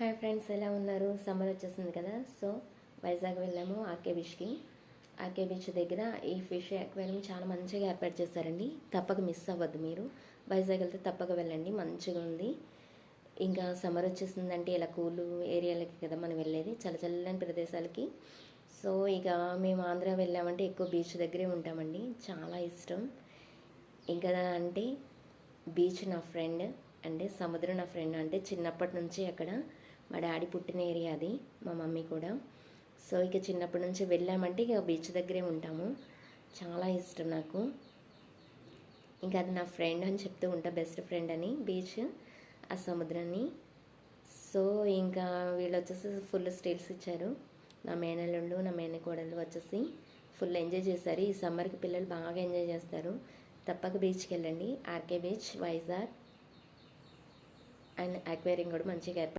Hi friends ఎలా ఉన్నారు? Summer వచ్చేసింది కదా సో వైజాగ్ వెళ్ళాము ఆర్కే బీచ్కి. ఆర్కే బీచ్ దగ్గర ఈ ఫిష్ అక్వేరియం చాలా మంచిగా ఏర్పాటు చేశారండి. తప్పక మిస్ అవ్వద్దు మీరు. వైజాగ్ వెళ్తే తప్పక వెళ్ళండి మంచిగా ఉంది. ఇంకా సమ్మర్ వచ్చేసిందంటే ఇలా కూలు ఏరియాలకి కదా మనం వెళ్ళేది చల్ల చల్లని ప్రదేశాలకి. సో ఇక మేము ఆంధ్ర వెళ్ళామంటే ఎక్కువ బీచ్ దగ్గరే ఉంటామండి చాలా ఇష్టం. ఇంకా అంటే బీచ్ నా ఫ్రెండ్ అంటే సముద్రం నా ఫ్రెండ్ అంటే చిన్నప్పటి నుంచి అక్కడ మా డాడీ పుట్టిన ఏరియా అది మా మమ్మీ కూడా. సో ఇక చిన్నప్పటి నుంచి వెళ్ళామంటే ఇక బీచ్ దగ్గరే ఉంటాము. చాలా ఇష్టం నాకు. ఇంకా అది నా ఫ్రెండ్ అని చెప్తూ ఉంటా బెస్ట్ ఫ్రెండ్ అని బీచ్ ఆ సముద్రాన్ని. సో ఇంకా వీళ్ళు వచ్చేసి ఫుల్ స్టిల్స్ ఇచ్చారు. నా మేనల్లుండు నా మేనకోడళ్ళు వచ్చేసి ఫుల్ ఎంజాయ్ చేశారు. ఈ సమ్మర్కి పిల్లలు బాగా ఎంజాయ్ చేస్తారు. తప్పక బీచ్కి వెళ్ళండి. RK beach Vizag. And aquarium కూడా మంచిగా